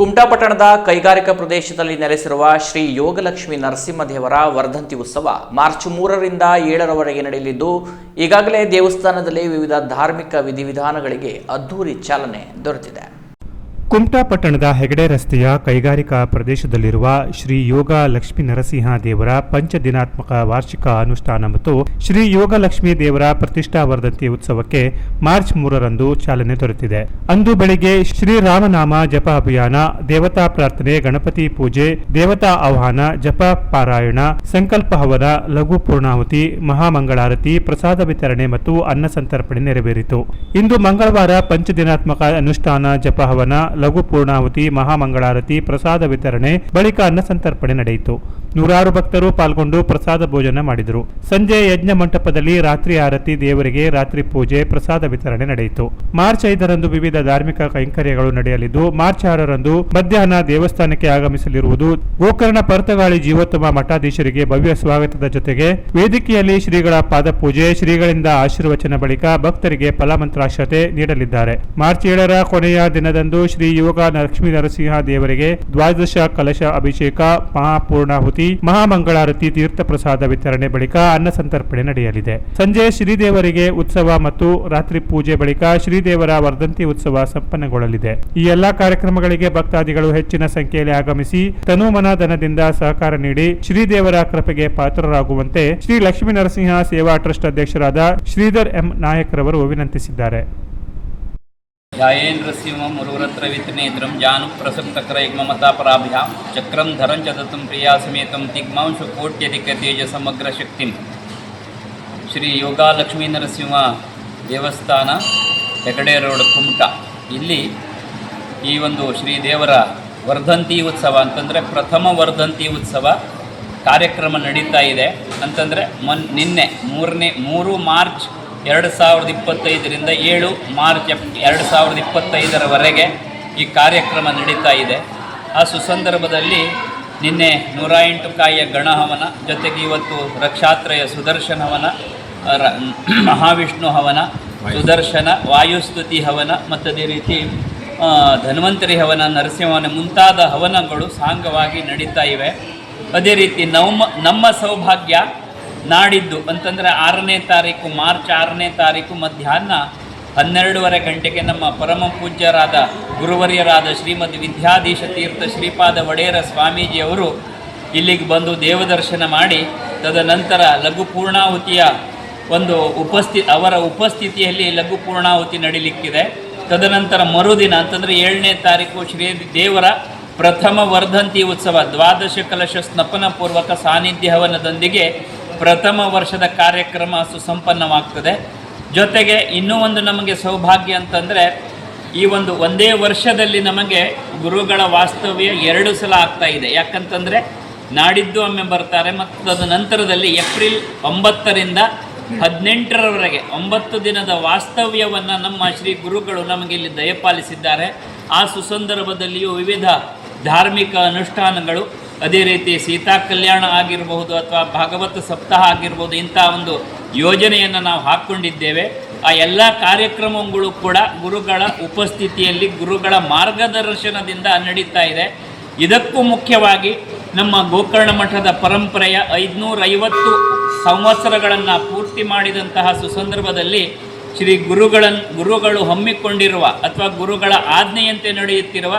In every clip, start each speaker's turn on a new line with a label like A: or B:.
A: ಕುಮಟಾ ಪಟ್ಟಣದ ಕೈಗಾರಿಕಾ ಪ್ರದೇಶದಲ್ಲಿ ನೆಲೆಸಿರುವ ಶ್ರೀ ಯೋಗಲಕ್ಷ್ಮಿ ನರಸಿಂಹದೇವರ ವರ್ಧಂತಿ ಉತ್ಸವ ಮಾರ್ಚ್ ಮೂರರಿಂದ ಏಳರವರೆಗೆ ನಡೆಯಲಿದ್ದು, ಈಗಾಗಲೇ ದೇವಸ್ಥಾನದಲ್ಲಿ ವಿವಿಧ ಧಾರ್ಮಿಕ ವಿಧಿವಿಧಾನಗಳಿಗೆ ಅದ್ಧೂರಿ ಚಾಲನೆ ದೊರೆತಿದೆ.
B: ಕುಮಟಾ ಪಟ್ಟಣದ ಹೆಗಡೆ ರಸ್ತೆಯ ಕೈಗಾರಿಕಾ ಪ್ರದೇಶದಲ್ಲಿರುವ ಶ್ರೀ ಯೋಗ ಲಕ್ಷ್ಮೀ ನರಸಿಂಹ ದೇವರ ಪಂಚದಿನಾತ್ಮಕ ವಾರ್ಷಿಕ ಅನುಷ್ಠಾನ ಮತ್ತು ಶ್ರೀ ಯೋಗ ಲಕ್ಷ್ಮೀ ದೇವರ ಪ್ರತಿಷ್ಠಾ ವರ್ಧಂತಿ ಉತ್ಸವಕ್ಕೆ ಮಾರ್ಚ್ ಮೂರರಂದು ಚಾಲನೆ ದೊರೆತಿದೆ. ಅಂದು ಬೆಳಿಗ್ಗೆ ಶ್ರೀರಾಮನಾಮ ಜಪ ಅಭಿಯಾನ, ದೇವತಾ ಪ್ರಾರ್ಥನೆ, ಗಣಪತಿ ಪೂಜೆ, ದೇವತಾ ಆಹ್ವಾನ, ಜಪ ಪಾರಾಯಣ, ಸಂಕಲ್ಪ ಹವನ, ಲಘು ಪೂರ್ಣಾಹುತಿ, ಮಹಾಮಂಗಳಾರತಿ, ಪ್ರಸಾದ ವಿತರಣೆ ಮತ್ತು ಅನ್ನ ಸಂತರ್ಪಣೆ ನೆರವೇರಿತು. ಇಂದು ಮಂಗಳವಾರ ಪಂಚದಿನಾತ್ಮಕ ಅನುಷ್ಠಾನ, ಜಪ ಹವನ ಲಘು ಪೂರ್ಣಾಹುತಿ ಮಹಾಮಂಗಳಾರತಿ, ಪ್ರಸಾದ ವಿತರಣೆ, ಬಳಿಕ ಅನ್ನ ಸಂತರ್ಪಣೆ ನಡೆಯಿತು. ನೂರಾರು ಭಕ್ತರು ಪಾಲ್ಗೊಂಡು ಪ್ರಸಾದ ಭೋಜನ ಮಾಡಿದರು. ಸಂಜೆ ಯಜ್ಞ ಮಂಟಪದಲ್ಲಿ ರಾತ್ರಿ ಆರತಿ, ದೇವರಿಗೆ ರಾತ್ರಿ ಪೂಜೆ, ಪ್ರಸಾದ ವಿತರಣೆ ನಡೆಯಿತು. ಮಾರ್ಚ್ ಐದರಂದು ವಿವಿಧ ಧಾರ್ಮಿಕ ಕೈಂಕರ್ಯಗಳು ನಡೆಯಲಿದ್ದು, ಮಾರ್ಚ್ ಆರರಂದು ಮಧ್ಯಾಹ್ನ ದೇವಸ್ಥಾನಕ್ಕೆ ಆಗಮಿಸಲಿರುವುದು ಗೋಕರ್ಣ ಪರ್ತಗಾಳಿ ಜೀವೋತ್ತಮ ಮಠಾಧೀಶರಿಗೆ ಭವ್ಯ ಸ್ವಾಗತದ ಜೊತೆಗೆ ವೇದಿಕೆಯಲ್ಲಿ ಶ್ರೀಗಳ ಪಾದಪೂಜೆ, ಶ್ರೀಗಳಿಂದ ಆಶೀರ್ವಚನ ಬಳಿಕ ಭಕ್ತರಿಗೆ ಫಲಮಂತ್ರಾಕ್ಷತೆ ನೀಡಲಿದ್ದಾರೆ. ಮಾರ್ಚ್ ಏಳರ ಕೊನೆಯ ದಿನದಂದು ಶ್ರೀ ಯೋಗ ಲಕ್ಷ್ಮೀ ನರಸಿಂಹ ದೇವರಿಗೆ ದ್ವಾದಶ ಕಲಶ ಅಭಿಷೇಕ, ಮಹಾಪೂರ್ಣಾಹುತಿ, ಮಹಾಮಂಗಳಾರತಿ ತೀರ್ಥ ಪ್ರಸಾದ ವಿತರಣೆ ಬಳಿಕ ಅನ್ನ ಸಂತರ್ಪಣೆ ನಡೆಯಲಿದೆ. ಸಂಜೆ ಶ್ರೀದೇವರಿಗೆ ಉತ್ಸವ ಮತ್ತು ರಾತ್ರಿ ಪೂಜೆ ಬಳಿಕ ಶ್ರೀದೇವರ ವರ್ಧಂತಿ ಉತ್ಸವ ಸಂಪನ್ನಗೊಳ್ಳಲಿದೆ. ಈ ಎಲ್ಲಾ ಕಾರ್ಯಕ್ರಮಗಳಿಗೆ ಭಕ್ತಾದಿಗಳು ಹೆಚ್ಚಿನ ಸಂಖ್ಯೆಯಲ್ಲಿ ಆಗಮಿಸಿ ತನುಮನ ಧನದಿಂದ ಸಹಕಾರ ನೀಡಿ ಶ್ರೀದೇವರ ಕೃಪೆಗೆ ಪಾತ್ರರಾಗುವಂತೆ ಶ್ರೀ ಲಕ್ಷ್ಮೀ ನರಸಿಂಹ ಸೇವಾ ಟ್ರಸ್ಟ್ ಅಧ್ಯಕ್ಷರಾದ ಶ್ರೀಧರ್ ಎಂ ನಾಯಕ್ ರವರು ವಿನಂತಿಸಿದ್ದಾರೆ.
C: ध्यायेन्द्रसिंहं मुरुरत्रवित्नेत्रं जानुप्रसक्तक्रयग्ममतापराभ्यां चक्रं धरं च दत्तं प्रियासमेतं दिग्मांशकोट्यधिकतेजसमग्रशक्तिं ಶ್ರೀ ಯೋಗಾಲಕ್ಷ್ಮೀ ನರಸಿಂಹ ದೇವಸ್ಥಾನ ಹೆಗಡೆ ರೋಡ್ ಕುಮಟ ಇಲ್ಲಿ ಈ ಒಂದು ಶ್ರೀ ದೇವರ ವರ್ಧಂತಿ ಉತ್ಸವ ಅಂತಂದರೆ ಪ್ರಥಮ ವರ್ಧಂತಿ ಉತ್ಸವ ಕಾರ್ಯಕ್ರಮ ನಡೀತಾ ಇದೆ ಅಂತಂದರೆ ಮೊನ್ ನಿನ್ನೆ ಮೂರನೇ ಮೂರು ಮಾರ್ಚ್ ಎರಡು ಸಾವಿರದ ಇಪ್ಪತ್ತೈದರಿಂದ ಏಳು ಮಾರ್ಚ್ ಎಪ್ ಎರಡು ಸಾವಿರದ ಇಪ್ಪತ್ತೈದರವರೆಗೆ ಈ ಕಾರ್ಯಕ್ರಮ ನಡೀತಾ ಇದೆ. ಆ ಸುಸಂದರ್ಭದಲ್ಲಿ ನಿನ್ನೆ ನೂರ ಎಂಟು ಕಾಯಿಯ ಗಣಹವನ ಜೊತೆಗೆ ಇವತ್ತು ರಕ್ಷಾತ್ರಯ ಸುದರ್ಶನ ಹವನ ರ- ಮಹಾವಿಷ್ಣು ಹವನ ಸುದರ್ಶನ ವಾಯುಸ್ತುತಿ ಹವನ ಮತ್ತು ಅದೇ ರೀತಿ ಧನ್ವಂತರಿ ಹವನ ನರಸಿಂಹವನ ಮುಂತಾದ ಹವನಗಳು ಸಾಂಗವಾಗಿ ನಡೀತಾ ಇವೆ. ಅದೇ ರೀತಿ ನಮ್ಮ ನಮ್ಮ ಸೌಭಾಗ್ಯ ನಾಡಿದ್ದು ಅಂತಂದರೆ ಆರನೇ ತಾರೀಕು, ಮಾರ್ಚ್ ಆರನೇ ತಾರೀಕು ಮಧ್ಯಾಹ್ನ ಹನ್ನೆರಡೂವರೆ ಗಂಟೆಗೆ ನಮ್ಮ ಪರಮ ಪೂಜ್ಯರಾದ ಗುರುವರ್ಯರಾದ ಶ್ರೀಮದ್ ವಿದ್ಯಾಧೀಶ ತೀರ್ಥ ಶ್ರೀಪಾದ ಒಡೆಯರ ಸ್ವಾಮೀಜಿಯವರು ಇಲ್ಲಿಗೆ ಬಂದು ದೇವದರ್ಶನ ಮಾಡಿ, ತದನಂತರ ಲಘು ಪೂರ್ಣಾಹುತಿಯ ಒಂದು ಉಪಸ್ಥಿ, ಅವರ ಉಪಸ್ಥಿತಿಯಲ್ಲಿ ಲಘು ಪೂರ್ಣಾಹುತಿ ನಡೀಲಿಕ್ಕಿದೆ. ತದನಂತರ ಮರುದಿನ ಅಂತಂದರೆ ಏಳನೇ ತಾರೀಕು ಶ್ರೀ ದೇವರ ಪ್ರಥಮ ವರ್ಧಂತಿ ಉತ್ಸವ ದ್ವಾದಶ ಕಲಶ ಸ್ನಪನ ಪೂರ್ವಕ ಸಾನ್ನಿಧ್ಯ ಹವನದೊಂದಿಗೆ ಪ್ರಥಮ ವರ್ಷದ ಕಾರ್ಯಕ್ರಮ ಸುಸಂಪನ್ನವಾಗ್ತದೆ. ಜೊತೆಗೆ ಇನ್ನೂ ಒಂದು ನಮಗೆ ಸೌಭಾಗ್ಯ ಅಂತಂದರೆ, ಈ ಒಂದು ಒಂದೇ ವರ್ಷದಲ್ಲಿ ನಮಗೆ ಗುರುಗಳ ವಾಸ್ತವ್ಯ ಎರಡು ಸಲ ಆಗ್ತಾ ಇದೆ. ಯಾಕಂತಂದರೆ, ನಾಡಿದ್ದು ಒಮ್ಮೆ ಬರ್ತಾರೆ ಮತ್ತು ತದನಂತರದಲ್ಲಿ ಏಪ್ರಿಲ್ ಒಂಬತ್ತರಿಂದ ಹದಿನೆಂಟರವರೆಗೆ ಒಂಬತ್ತು ದಿನದ ವಾಸ್ತವ್ಯವನ್ನು ನಮ್ಮ ಶ್ರೀ ಗುರುಗಳು ನಮಗೆ ಇಲ್ಲಿ ದಯಪಾಲಿಸಿದ್ದಾರೆ. ಆ ಸುಸಂದರ್ಭದಲ್ಲಿಯೂ ವಿವಿಧ ಧಾರ್ಮಿಕ ಅನುಷ್ಠಾನಗಳು ಅದೇ ರೀತಿ ಸೀತಾ ಕಲ್ಯಾಣ ಆಗಿರಬಹುದು ಅಥವಾ ಭಾಗವತ ಸಪ್ತಾಹ ಆಗಿರ್ಬೋದು ಇಂಥ ಒಂದು ಯೋಜನೆಯನ್ನು ನಾವು ಹಾಕ್ಕೊಂಡಿದ್ದೇವೆ. ಆ ಎಲ್ಲ ಕಾರ್ಯಕ್ರಮಗಳು ಕೂಡ ಗುರುಗಳ ಉಪಸ್ಥಿತಿಯಲ್ಲಿ ಗುರುಗಳ ಮಾರ್ಗದರ್ಶನದಿಂದ ನಡೀತಾ ಇದೆ. ಇದಕ್ಕೂ ಮುಖ್ಯವಾಗಿ ನಮ್ಮ ಗೋಕರ್ಣ ಮಠದ ಪರಂಪರೆಯ ಐದುನೂರೈವತ್ತು ಸಂವತ್ಸರಗಳನ್ನು ಪೂರ್ತಿ ಮಾಡಿದಂತಹ ಸುಸಂದರ್ಭದಲ್ಲಿ ಶ್ರೀ ಗುರುಗಳನ್ ಗುರುಗಳು ಹಮ್ಮಿಕೊಂಡಿರುವ ಅಥವಾ ಗುರುಗಳ ಆಜ್ಞೆಯಂತೆ ನಡೆಯುತ್ತಿರುವ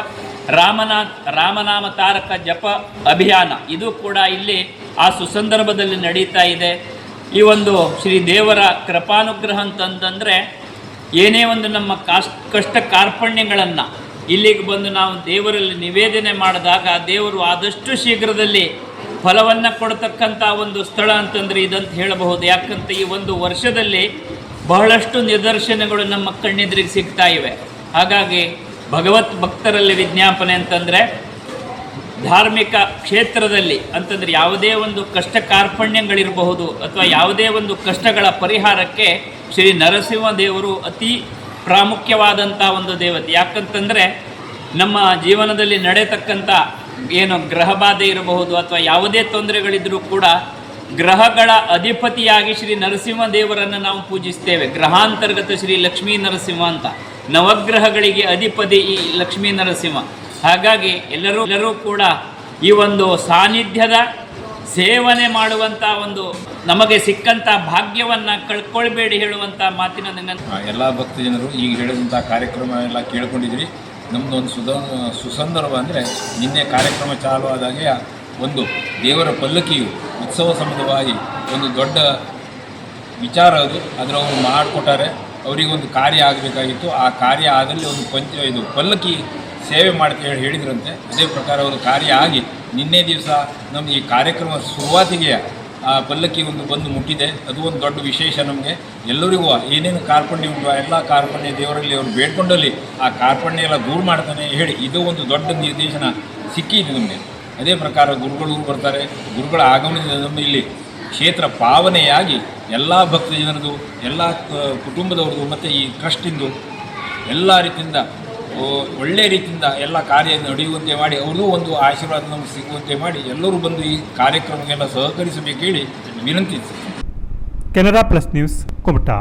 C: ರಾಮನಾಥ್ ರಾಮನಾಮ ತಾರಕ ಜಪ ಅಭಿಯಾನ. ಇದು ಕೂಡ ಇಲ್ಲಿ ಆ ಸುಸಂದರ್ಭದಲ್ಲಿ ನಡೀತಾ ಇದೆ. ಈ ಒಂದು ಶ್ರೀ ದೇವರ ಕೃಪಾನುಗ್ರಹ ಅಂತಂತಂದರೆ ಏನೇ ಒಂದು ನಮ್ಮ ಕಾಶ್ ಕಷ್ಟ ಕಾರ್ಪಣ್ಯಗಳನ್ನು ಇಲ್ಲಿಗೆ ಬಂದು ನಾವು ದೇವರಲ್ಲಿ ನಿವೇದನೆ ಮಾಡಿದಾಗ ದೇವರು ಆದಷ್ಟು ಶೀಘ್ರದಲ್ಲಿ ಫಲವನ್ನು ಕೊಡ್ತಕ್ಕಂಥ ಒಂದು ಸ್ಥಳ ಅಂತಂದರೆ ಇದಂತ ಹೇಳಬಹುದು. ಯಾಕಂತ ಈ ಒಂದು ವರ್ಷದಲ್ಲಿ ಬಹಳಷ್ಟು ನಿದರ್ಶನಗಳು ನಮ್ಮ ಕಣ್ಣೆದುರಿಗೆ ಸಿಗ್ತಾ ಇವೆ. ಹಾಗಾಗಿ ಭಗವತ್ ಭಕ್ತರಲ್ಲಿ ವಿಜ್ಞಾಪನೆ ಅಂತಂದರೆ ಧಾರ್ಮಿಕ ಕ್ಷೇತ್ರದಲ್ಲಿ ಅಂತಂದರೆ ಯಾವುದೇ ಒಂದು ಕಷ್ಟ ಕಾರ್ಪಣ್ಯಗಳಿರಬಹುದು ಅಥವಾ ಯಾವುದೇ ಒಂದು ಕಷ್ಟಗಳ ಪರಿಹಾರಕ್ಕೆ ಶ್ರೀ ನರಸಿಂಹ ದೇವರು ಅತಿ ಪ್ರಾಮುಖ್ಯವಾದಂಥ ಒಂದು ದೇವತೆ. ಯಾಕಂತಂದರೆ ನಮ್ಮ ಜೀವನದಲ್ಲಿ ನಡೆತಕ್ಕಂಥ ಏನು ಗ್ರಹಬಾಧೆ ಇರಬಹುದು ಅಥವಾ ಯಾವುದೇ ತೊಂದರೆಗಳಿದ್ದರೂ ಕೂಡ ಗ್ರಹಗಳ ಅಧಿಪತಿಯಾಗಿ ಶ್ರೀ ನರಸಿಂಹ ದೇವರನ್ನು ನಾವು ಪೂಜಿಸ್ತೇವೆ. ಗ್ರಹಾಂತರ್ಗತ ಶ್ರೀ ಲಕ್ಷ್ಮೀ ನರಸಿಂಹ ಅಂತ. ನವಗ್ರಹಗಳಿಗೆ ಅಧಿಪತಿ ಈ ಲಕ್ಷ್ಮೀ ನರಸಿಂಹ. ಹಾಗಾಗಿ ಎಲ್ಲರೂ ಎಲ್ಲರೂ ಕೂಡ ಈ ಒಂದು ಸಾನ್ನಿಧ್ಯದ ಸೇವನೆ ಮಾಡುವಂಥ ಒಂದು ನಮಗೆ ಸಿಕ್ಕಂಥ ಭಾಗ್ಯವನ್ನು ಕಳ್ಕೊಳ್ಬೇಡಿ ಹೇಳುವಂಥ ಮಾತಿನ ನನ್ನ
D: ಎಲ್ಲ ಭಕ್ತ ಜನರು ಈಗ ಹೇಳಿದಂಥ ಕಾರ್ಯಕ್ರಮ ಎಲ್ಲ ಕೇಳ್ಕೊಂಡಿದ್ರಿ ನಮ್ಮದು ಒಂದು ಸುಧ ಸುಸಂದರ್ಭ ಅಂದರೆ ನಿನ್ನೆ ಕಾರ್ಯಕ್ರಮ ಚಾಲು ಆದಾಗೆ ಒಂದು ದೇವರ ಪಲ್ಲಕ್ಕಿಯು ಉತ್ಸವ ಸಂಬಂಧವಾಗಿ ಒಂದು ದೊಡ್ಡ ವಿಚಾರ ಅದು. ಅದರ ಅವರು ಮಾಡಿಕೊಟ್ಟಾರೆ. ಅವರಿಗೆ ಒಂದು ಕಾರ್ಯ ಆಗಬೇಕಾಗಿತ್ತು. ಆ ಕಾರ್ಯ ಆದಲ್ಲಿ ಒಂದು ಪಂಚ, ಇದು ಪಲ್ಲಕ್ಕಿ ಸೇವೆ ಮಾಡ್ತಾ ಹೇಳಿ ಹೇಳಿದ್ರಂತೆ. ಅದೇ ಪ್ರಕಾರ ಒಂದು ಕಾರ್ಯ ಆಗಿ ನಿನ್ನೆ ದಿವಸ ನಮ್ಮ ಈ ಕಾರ್ಯಕ್ರಮ ಶುರುವಾತಿಗೆ ಆ ಪಲ್ಲಕ್ಕಿ ಒಂದು ಬಂದು ಮುಟ್ಟಿದೆ. ಅದು ಒಂದು ದೊಡ್ಡ ವಿಶೇಷ ನಮಗೆ. ಎಲ್ಲರಿಗೂ ಏನೇನು ಕಾರ್ಪಣ್ಯ ಉಂಟು ಎಲ್ಲ ಕಾರ್ಪಣ್ಯ ದೇವರಲ್ಲಿ ಅವರು ಬೇಡ್ಕೊಂಡಲ್ಲಿ ಆ ಕಾರ್ಪಣ್ಯ ಎಲ್ಲ ದೂರ ಮಾಡ್ತಾನೆ ಹೇಳಿ ಇದು ಒಂದು ದೊಡ್ಡ ನಿರ್ದೇಶನ ಸಿಕ್ಕಿದೆ ನಮಗೆ. ಅದೇ ಪ್ರಕಾರ ಗುರುಗಳು ಬರ್ತಾರೆ. ಗುರುಗಳ ಆಗಮನದಿಂದ ನಮ್ಮ ಇಲ್ಲಿ ಕ್ಷೇತ್ರ ಪಾವನೆಯಾಗಿ ಎಲ್ಲ ಭಕ್ತ ಜನರದು ಎಲ್ಲ ಕುಟುಂಬದವ್ರದ್ದು ಮತ್ತು ಈ ಟ್ರಸ್ಟಿಂದು ಎಲ್ಲ ರೀತಿಯಿಂದ ಒಳ್ಳೆಯ ರೀತಿಯಿಂದ ಎಲ್ಲ ಕಾರ್ಯ ನಡೆಯುವಂತೆ ಮಾಡಿ, ಅವ್ರಿಗೂ ಒಂದು ಆಶೀರ್ವಾದ ನಮಗೆ ಸಿಗುವಂತೆ ಮಾಡಿ, ಎಲ್ಲರೂ ಬಂದು ಈ ಕಾರ್ಯಕ್ರಮಕ್ಕೆಲ್ಲ ಸಹಕರಿಸಬೇಕು ಹೇಳಿ ವಿನಂತಿಸಿ
B: ಕೆನರಾ ಪ್ಲಸ್ ನ್ಯೂಸ್, ಕುಮಟಾ.